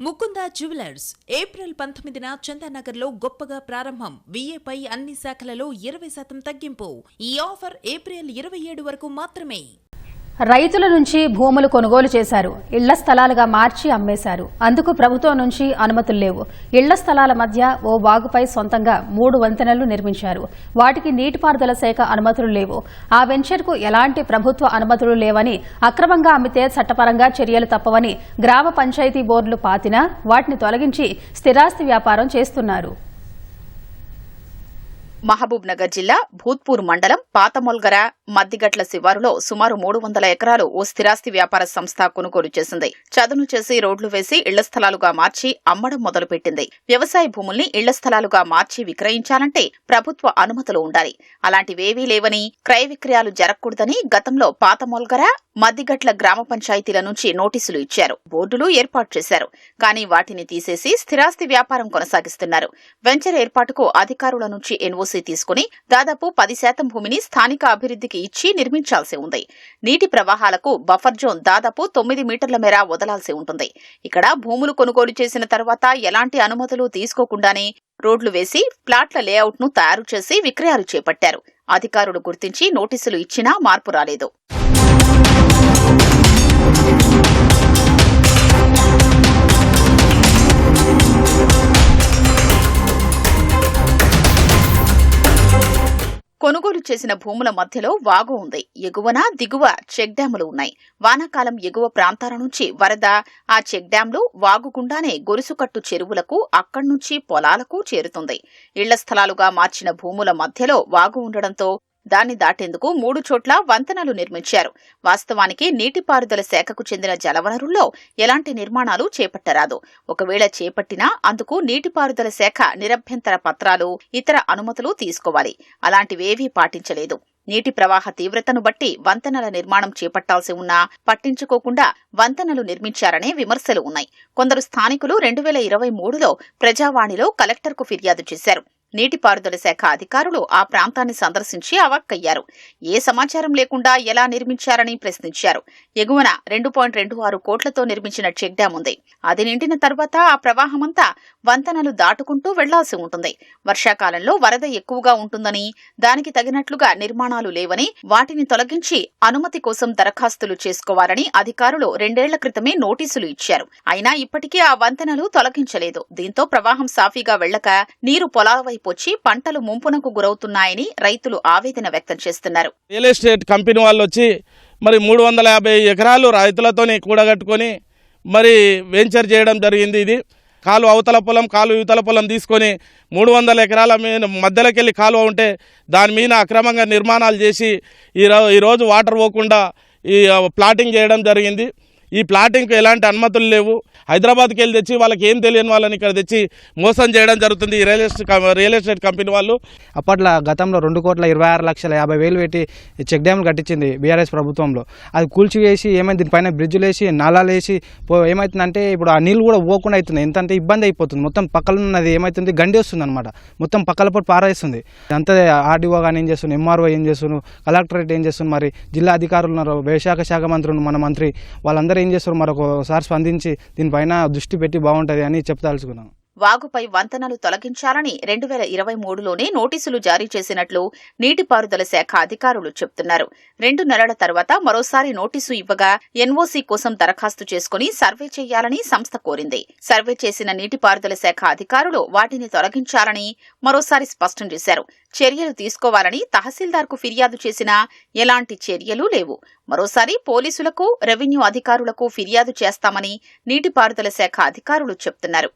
Mukunda jewellers April పంతొమ్మిదిన చందానగర్లో గొప్పగా ప్రారంభం. విఏపై అన్ని శాఖలలో ఇరవై శాతం తగ్గింపు. ఈ ఆఫర్ ఏప్రిల్ ఇరవై ఏడు వరకు మాత్రమే. రైతుల నుంచి భూములు కొనుగోలు చేశారు. ఇళ్ళ స్థలాలుగా మార్చి అమ్మేశారు. అందుకు ప్రభుత్వం నుంచి అనుమతులు లేవు. ఇళ్ళ స్థలాల మధ్య ఓ వాగుపై సొంతంగా మూడు వంతెనలు నిర్మించారు. వాటికి నీటిపారుదల శాఖ అనుమతులు లేవు. ఆ వెంచర్కు ఎలాంటి ప్రభుత్వ అనుమతులు లేవని అక్రమంగా అమ్మితే చట్టపరంగా చర్యలు తప్పవని గ్రామ పంచాయతీ బోర్డులు పాతినా వాటిని తొలగించి స్థిరాస్తి వ్యాపారం చేస్తున్నారు. మహబూబ్ నగర్ జిల్లా భూత్పూర్ మండలం పాతమొల్గర మద్దిగట్ల శివారులో సుమారు మూడు వందల ఎకరాలు ఓ స్థిరాస్తి వ్యాపార సంస్థ కొనుగోలు చేసింది. చదును చేసి రోడ్లు వేసి ఇళ్ళ స్థలాలుగా మార్చి అమ్మడం మొదలుపెట్టింది. వ్యవసాయ భూముల్ని ఇళ్ళ స్థలాలుగా మార్చి విక్రయించాలంటే ప్రభుత్వ అనుమతులు ఉండాలి. అలాంటివేవీ లేవని క్రయ విక్రయాలు జరగకూడదని గతంలో పాతమొల్గర మద్దిగట్ల గ్రామ పంచాయతీల నుంచి నోటీసులు ఇచ్చారు. బోర్డులు ఏర్పాటు చేశారు. కానీ వాటిని తీసేసి స్థిరాస్తి వ్యాపారం కొనసాగిస్తున్నారు. వెంచర్ ఏర్పాటుకు అధికారుల నుంచి ఎన్ఓసీ తీసుకుని దాదాపు పది శాతం భూమిని స్థానిక అభివృద్ధికి ఇచ్చి నిర్మించాల్సి ఉంది. నీటి ప్రవాహాలకు బఫర్ జోన్ దాదాపు తొమ్మిది మీటర్ల మేర వదలాల్సి ఉంటుంది. ఇక్కడ భూములు కొనుగోలు చేసిన తర్వాత ఎలాంటి అనుమతులు తీసుకోకుండానే రోడ్లు వేసి ప్లాట్ల లేఅవుట్ను తయారు చేసి విక్రయాలు చేపట్టారు. అధికారులు గుర్తించి నోటీసులు ఇచ్చినా మార్పు రాలేదు. కొనుగోలు చేసిన భూముల మధ్యలో వాగు ఉంది. ఎగువన దిగువ చెక్ డ్యాములు ఉన్నాయి. వానాకాలం ఎగువ ప్రాంతాల నుంచి వరద ఆ చెక్ డ్యాంలు వాగు గుండానే గొలుసుకట్టు చెరువులకు అక్కడి నుంచి పొలాలకు చేరుతుంది. ఇళ్ళ స్థలాలుగా మార్చిన భూముల మధ్యలో వాగు ఉండడంతో దాన్ని దాటేందుకు మూడు చోట్ల వంతెనలు నిర్మించారు. వాస్తవానికి నీటిపారుదల శాఖకు చెందిన జలవనరుల్లో ఎలాంటి నిర్మాణాలు చేపట్టరాదు. ఒకవేళ చేపట్టినా అందుకు నీటిపారుదల శాఖ నిరభ్యంతర పత్రాలు ఇతర అనుమతులు తీసుకోవాలి. అలాంటివేవీ పాటించలేదు. నీటి ప్రవాహ తీవ్రతను బట్టి వంతెనల నిర్మాణం చేపట్టాల్సి ఉన్నా పట్టించుకోకుండా వంతెనలు నిర్మించారనే విమర్శలు ఉన్నాయి. కొందరు స్థానికులు రెండు వేల ఇరవై మూడులో ప్రజావాణిలో కలెక్టర్కు ఫిర్యాదు చేశారు. నీటిపారుదల శాఖ అధికారులు ఆ ప్రాంతాన్ని సందర్శించి అవాక్కయ్యారు. ఏ సమాచారం లేకుండా ఎలా నిర్మించారని ప్రశ్నించారు. ఎగువన రెండు పాయింట్ రెండు ఆరు కోట్లతో నిర్మించిన చెక్ డ్యాం ఉంది. అది నిండిన తర్వాత ఆ ప్రవాహమంతా వంతెనలు దాటుకుంటూ వెళ్ళాల్సి ఉంటుంది. వర్షాకాలంలో వరద ఎక్కువగా ఉంటుందని దానికి తగినట్లుగా నిర్మాణాలు లేవని వాటిని తొలగించి అనుమతి కోసం దరఖాస్తులు చేసుకోవాలని అధికారులు రెండేళ్ళ క్రితమే నోటీసులు ఇచ్చారు. అయినా ఇప్పటికీ ఆ వంతెనలు తొలగించలేదు. దీంతో ప్రవాహం సాఫీగా వెళ్ళక నీరు పొలాల వైపు వచ్చి పంటలు ముంపునకు గురవుతున్నాయని రైతులు ఆవేదన వ్యక్తం చేస్తున్నారు. రియల్ ఎస్టేట్ కంపెనీ వాళ్ళు వచ్చి మరి మూడు వందల యాభై ఎకరాలు రైతులతోని కూడగట్టుకొని మరి వెంచర్ చేయడం జరిగింది ఇది. కాలు అవతల పొలం కాలు యువతల పొలం తీసుకొని మూడు వందల ఎకరాల మీద మధ్యలోకి వెళ్ళి కాలువ ఉంటే దాని మీద అక్రమంగా నిర్మాణాలు చేసి ఈరో ఈరోజు వాటర్ పోకుండా ఈ ప్లాటింగ్ చేయడం జరిగింది. ఈ ప్లాటింగ్కి ఎలాంటి అనుమతులు లేవు. హైదరాబాద్కి వెళ్ళి తెచ్చి వాళ్ళకి ఏం తెలియని వాళ్ళని ఇక్కడ తెచ్చి మోసం చేయడం జరుగుతుంది ఈ real estate real estate company వాళ్ళు. అప్పట్లో గతంలో రెండు కోట్ల ఇరవై ఆరు లక్షల యాభై వేలు పెట్టి చెక్ డ్యామ్లు కట్టించింది బీఆర్ఎస్ ప్రభుత్వంలో. అది కూల్చివేసి ఏమైంది? దీనిపైన బ్రిడ్జ్లు వేసి నాలాలు వేసి పో ఏమవుతుందంటే ఇప్పుడు ఆ నీళ్ళు కూడా పోకుండా అవుతుంది ఎంత అంటే ఇబ్బంది అయిపోతుంది. మొత్తం పక్కన ఉన్నది ఏమవుతుంది గండి వస్తుంది అనమాట మొత్తం పక్కల పొట్టు పారేస్తుంది. అంత ఆర్డీఓ కానీ ఏం చేస్తుంది ఎంఆర్ఓ ఏం చేస్తున్నారు? కలెక్టరేట్ ఏం చేస్తుంది మరి జిల్లా అధికారులు ఉన్నారు. వ్యవసాయ శాఖ మంత్రులు మన మంత్రి వాళ్ళందరూ ఏం చేస్తారు? మరొకసారి స్పందించి దీనిపైన దృష్టి పెట్టి బాగుంటుంది అని చెప్తాల్చుకున్నాను వాగుపై వంతెనలు తొలగించాలని రెండు వేల ఇరవై మూడులోనే నోటీసులు జారీ చేసినట్లు నీటిపారుదల శాఖ అధికారులు చెప్తున్నారు. రెండు నెలల తర్వాత మరోసారి నోటీసు ఇవ్వగా ఎన్ఓసీ కోసం దరఖాస్తు చేసుకుని సర్వే చేయాలని సంస్థ కోరింది. సర్వే చేసిన నీటిపారుదల శాఖ అధికారులు వాటిని తొలగించాలని మరోసారి స్పష్టం చేశారు. చర్యలు తీసుకోవాలని తహసీల్దార్కు ఫిర్యాదు చేసినా ఎలాంటి చర్యలు లేవు. మరోసారి పోలీసులకు రెవెన్యూ అధికారులకు ఫిర్యాదు చేస్తామని నీటిపారుదల శాఖ అధికారులు చెప్తున్నారు.